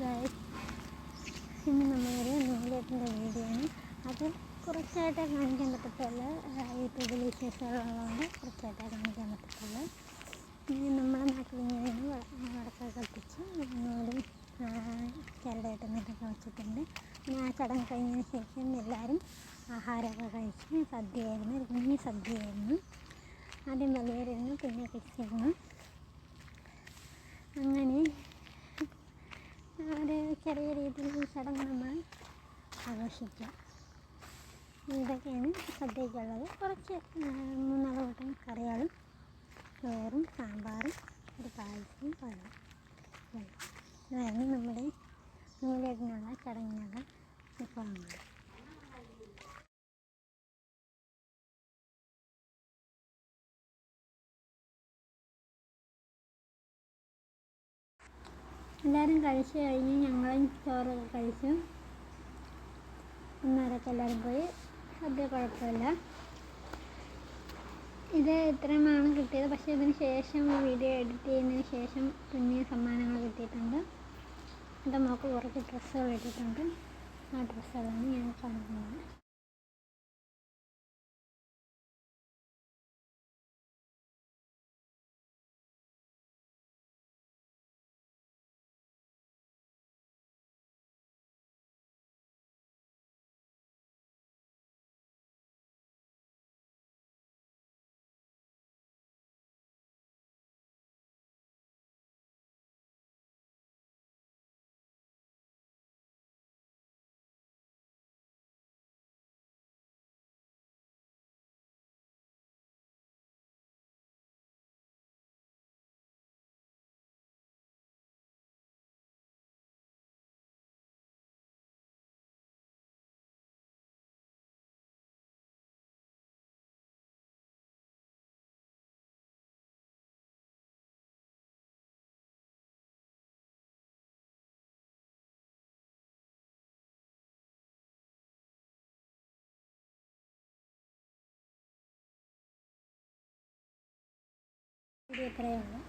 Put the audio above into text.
Guys ഇന്ന് നമ്മളൊരു നൂലേറ്റിന്റെ video ആണ്. അത് കുറച്ചായിട്ടേ കാണിക്കാൻ പറ്റത്തുള്ളൂ. യൂട്യൂബിൽ വിശേഷങ്ങളുള്ളതുകൊണ്ട് കുറച്ചായിട്ടേ കാണിക്കാൻ പറ്റത്തുള്ളൂ. നമ്മുടെ നാട്ടിൽ ഇങ്ങനെയാണ് വടക്ക കത്തിച്ച് നൂലും ചരടായിട്ട് നിന്നൊക്കെ വെച്ചിട്ടുണ്ട്. പിന്നെ ആ ചടങ്ങ് കഴിഞ്ഞതിന് ശേഷം എല്ലാവരും ആഹാരമൊക്കെ കഴിച്ച് സദ്യയായിരുന്നു. കുഞ്ഞ് സദ്യയായിരുന്നു. ആദ്യം വലിയവരായിരുന്നു പിന്നെ കിഡ്സായിരുന്നു അങ്ങനെ ഒരു ചെറിയ രീതിയിൽ ഈ ചടങ്ങ് നമ്മൾ ആഘോഷിക്കുക ഇതൊക്കെയാണ് സദ്യക്കുള്ളത്. കുറച്ച് മൂന്നാൽ കൂട്ടം കറികളും ചോറും സാമ്പാറും ഒരു പായസവും പഴം. വെള്ളം ഇതായിരുന്നു നമ്മുടെ നൂലേട്ടിനുള്ള ചടങ്ങിനുള്ള വിഭവങ്ങൾ എല്ലാവരും കഴിച്ച് കഴിഞ്ഞ് ഞങ്ങളും ചോറൊക്കെ കഴിച്ചു. അന്നേരമൊക്കെ എല്ലാവരും പോയി? സദ്യ കുഴപ്പമില്ല. ഇത് ഇത്രയുമാണ് കിട്ടിയത്. പക്ഷേ ഇതിന് ശേഷം വീഡിയോ എഡിറ്റ് ചെയ്യുന്നതിന് ശേഷം പിന്നെ സമ്മാനങ്ങൾ കിട്ടിയിട്ടുണ്ട്. എന്റെ മോൾക്ക് കുറച്ച് ഡ്രസ്സുകൾ ഇട്ടിട്ടുണ്ട് ആ ഡ്രസ്സുകളാണ് ഞാൻ കാണിക്കുന്നത് 우리 그래였나?